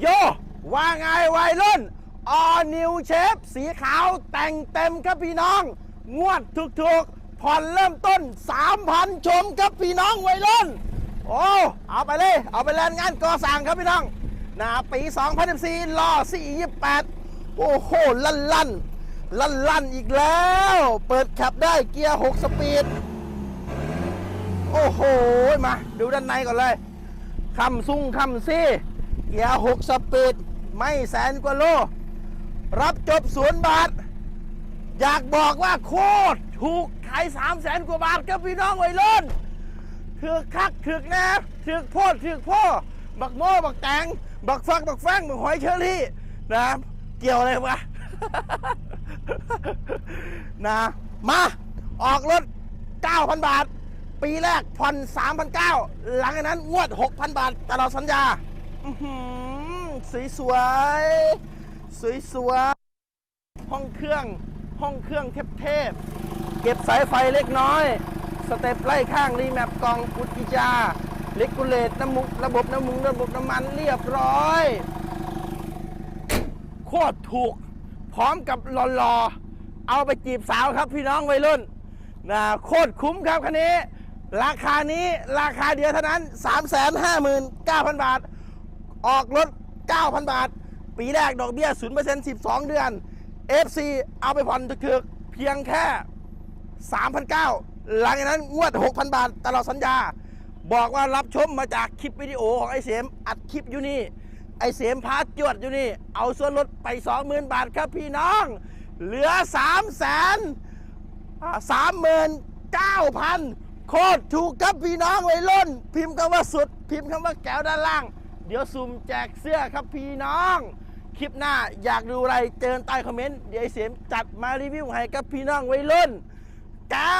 โย ว่าไงวัยรุ่นออนิวเชฟสีขาวแต่งเต็มครับพี่น้อง งวดถูกๆ ผ่อนเริ่มต้น 3,000 ชมครับพี่น้องวัยรุ่น โอ้ เอาไปเลย เอาไปแลนงานก่อสร้างครับพี่น้องนะปี 2014ล่อ428 โอ้โห ลั่นลั่นลั่นลั่นอีกแล้ว เปิดแคปได้เกียร์ 6 สปีด โอ้โห มา ดูด้านในก่อนเลยคำซุ่งคำซี่ เกียร์หกสปีด ไม่แสนกว่าโล รับจบศูนย์บาท อยากบอกว่าโคตรถูกขายสามแสนกว่าบาทครับพี่น้องวัยรุ่นถือกคักถือกแนบถือกโพดถือกพ่อ บักโม่บักแตง บักฟักบักแฟงบักหอยเชอรี่นะเกี่ยวอะไรวะนะ มา ออกรถ 9,000 บาท ปีแรกผ่อน3,900 หลังจากนั้นงวด 6,000 บาทตลอดสัญญา อื้อหือสวยสวยสวยห้องเครื่องห้องเครื่องเทพๆเก็บสายไฟเล็กน้อย สเต็ปไล่ข้างรีแมปกล่องปุจิจาเลกูเลตน้ำมุกระบบน้ำมุงระบบน้ำมันเรียบร้อย โคตรถูก พร้อมกับหล่อๆ เอาไปจีบสาวครับพี่น้องวัยรุ่นนะโคตรคุ้มครับคันนี้ ราคานี้ราคาเดียวเท่านั้น 359,000 บาท ออกรถ 9,000 บาท ปีแรกดอกเบี้ย 0% 12 เดือน FC เอาไปผ่อนถึกเพียงแค่ 3,900 หลังจากนั้นงวด 6,000 บาทตลอดสัญญา บอกว่ารับชมมาจากคลิปวิดีโอของไอเสมอัดคลิปอยู่นี่ ไอเสมพาจวดอยู่นี่ เอาส่วนลดไป 20,000 บาทครับพี่น้อง เหลือ 3 0 0 0 0 0สามหมื่นเก้าพันโคตรถูกครับพี่น้องวัยรุ่น พิมพ์คำว่าสุด พิมพ์คำว่าแก้วด้านล่าง เดี๋ยวซุ่มแจกเสื้อครับพี่น้อง คลิปหน้าอยากดูอะไรเจอใต้คอมเมนต์ เดี๋ยวไอเสียมจัดมารีวิวให้กับพี่น้องวัยรุ่นเก้า